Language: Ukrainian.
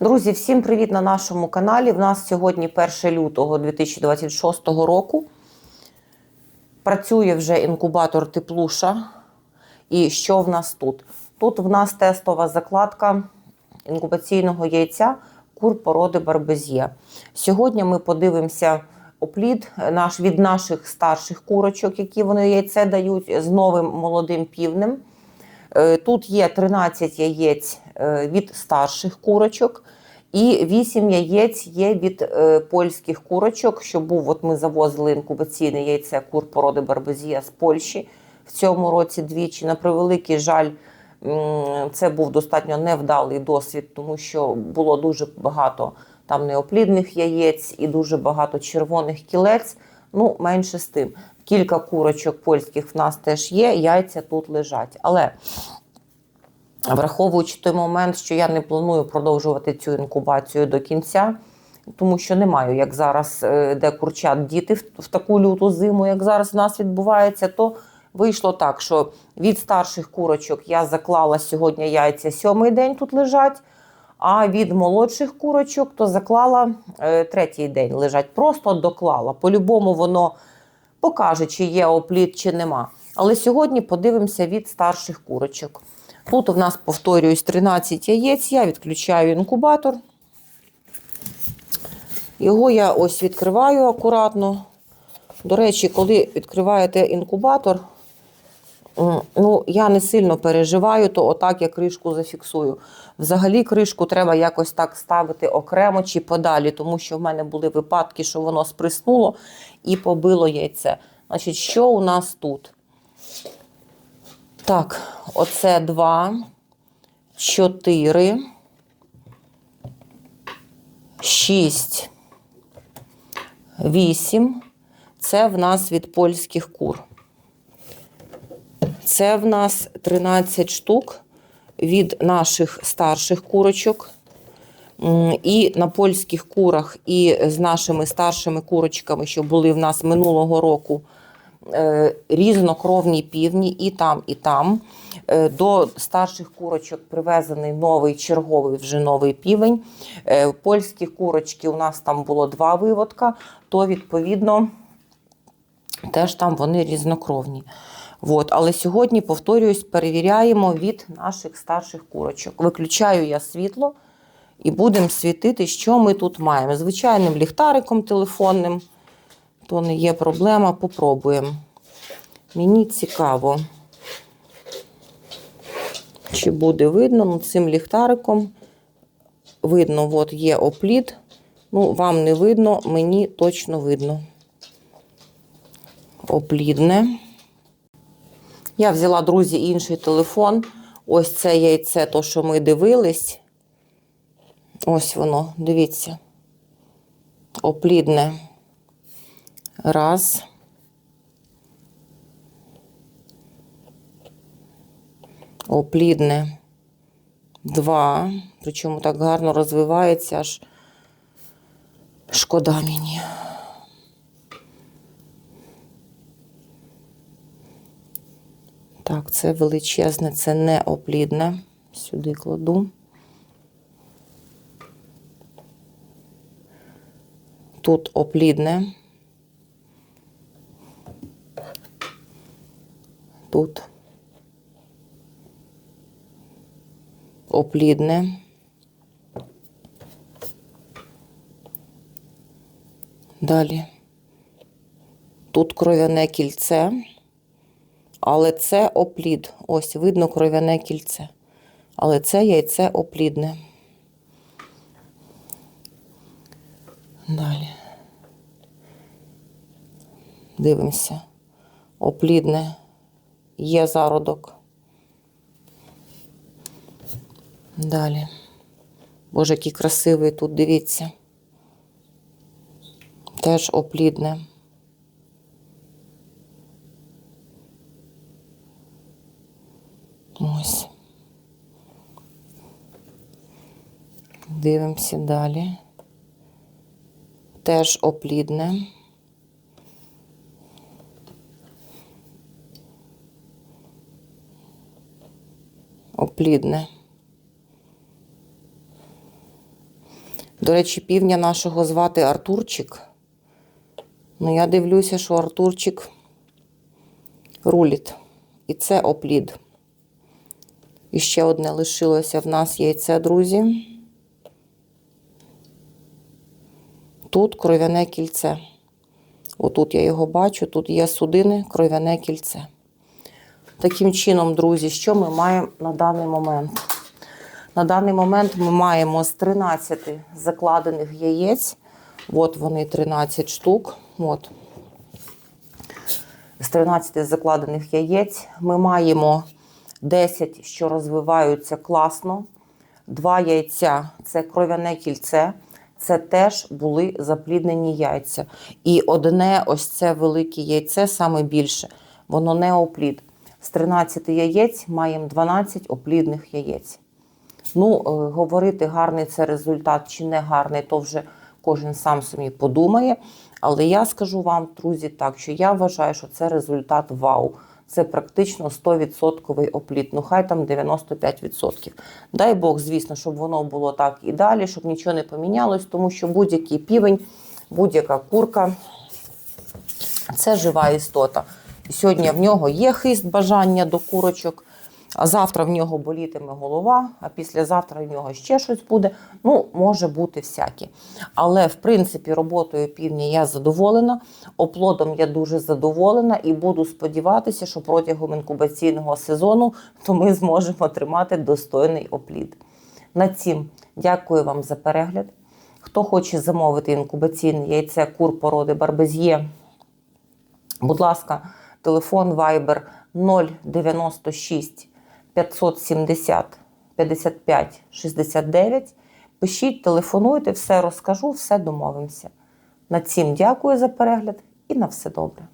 Друзі, всім привіт на нашому каналі. В нас сьогодні 1 лютого 2026 року. Працює вже інкубатор Теплуша. І що в нас тут? Тут в нас тестова закладка інкубаційного яйця кур породи Барбезє. Сьогодні ми подивимося оплід наш, від наших старших курочок, які вони яйце дають з новим молодим півнем. Е, Тут є 13 яєць від старших курочок, і 8 яєць є від е, польських курочок, що був, от ми завозили інкубаційне яйце кур породи Барбезія з Польщі в цьому році двічі. На превеликий жаль, це був достатньо невдалий досвід, тому що було дуже багато там неоплідних яєць і дуже багато червоних кілець. Ну, менше з тим. Кілька курочок польських в нас теж є, яйця тут лежать. Але враховуючи той момент, що я не планую продовжувати цю інкубацію до кінця, тому що не маю, як зараз, е, де курчат діти в, таку люту зиму, як зараз в нас відбувається, то вийшло так, що від старших курочок я заклала сьогодні яйця сьомий день тут лежать. А від молодших курочок то заклала е, третій день лежать. Просто доклала. По-любому воно покаже, чи є опліт, чи нема. Але сьогодні подивимося від старших курочок. Тут у нас, повторююсь, 13 яєць. Я відключаю інкубатор. Його я ось відкриваю акуратно. До речі, коли відкриваєте інкубатор, ну, я не сильно переживаю, то отак я кришку зафіксую. Взагалі, кришку треба якось так ставити окремо чи подалі, тому що в мене були випадки, що воно сприснуло і побило яйце. Значить, що у нас тут? Так, оце 2, 4, 6, 8. Це в нас від польських кур. Це в нас 13 штук від наших старших курочок. І на польських курах, і з нашими старшими курочками, що були в нас минулого року, різнокровні півні і там, і там. Е, До старших курочок привезений новий черговий вже новий півень. Е, Польські курочки у нас там було два виводка, то відповідно теж там вони різнокровні. От. Але сьогодні, повторююсь, перевіряємо від наших старших курочок. Виключаю я світло і будемо світити, що ми тут маємо. Звичайним ліхтариком телефонним, то не є проблема, попробуємо. Мені цікаво, чи буде видно ну, цим ліхтариком. Видно, от є опліт. Ну, вам не видно, мені точно видно. Оплідне. Я взяла, друзі, інший телефон. Ось це яйце, то, що ми дивились. Ось воно, дивіться. Оплідне. Раз. Оплідне. Два. Причому так гарно розвивається, аж шкода мені. Так, це величезне, це не оплідне. Сюди кладу. Тут оплідне. Тут оплідне. Далі. Тут кров'яне кільце. Але це оплід. Ось видно кров'яне кільце. Але це яйце оплідне. Далі. Дивимося. Оплідне. Є зародок. Далі. Боже, який красивий тут, дивіться. Теж оплідне. Ось. Дивимося далі. Теж оплідне. Оплідне. До речі, півня нашого звати Артурчик. Ну, я дивлюся, що Артурчик руліт. І це оплід. І ще одне лишилося в нас яйце, друзі. Тут кров'яне кільце. Отут я його бачу, тут є судини, кров'яне кільце. Таким чином, друзі, що ми маємо на даний момент? На даний момент ми маємо з 13 закладених яєць. От вони 13 штук. От. З 13 закладених яєць ми маємо 10, що розвиваються класно. Два яйця це кров'яне кільце. Це теж були запліднені яйця. І одне ось це велике яйце, саме більше, воно не оплід. З 13 яєць маємо 12 оплідних яєць. Ну, е, говорити, гарний це результат чи не гарний, то вже кожен сам собі подумає. Але я скажу вам, друзі, так, що я вважаю, що це результат вау. Це практично 100% опліт. Ну, хай там 95%. Дай Бог, звісно, щоб воно було так і далі, щоб нічого не помінялось, тому що будь-який півень, будь-яка курка це жива істота. Сьогодні в нього є хист бажання до курочок, а завтра в нього болітиме голова, а післязавтра в нього ще щось буде. Ну, може бути всяке. Але в принципі роботою півня я задоволена, оплодом я дуже задоволена і буду сподіватися, що протягом інкубаційного сезону то ми зможемо отримати достойний оплід. На цім дякую вам за перегляд. Хто хоче замовити інкубаційне яйце кур породи Барбез'є, Будь ласка, телефон Viber 096 570 55 69. Пишіть, телефонуйте, все розкажу, все домовимося. На цім дякую за перегляд і на все добре.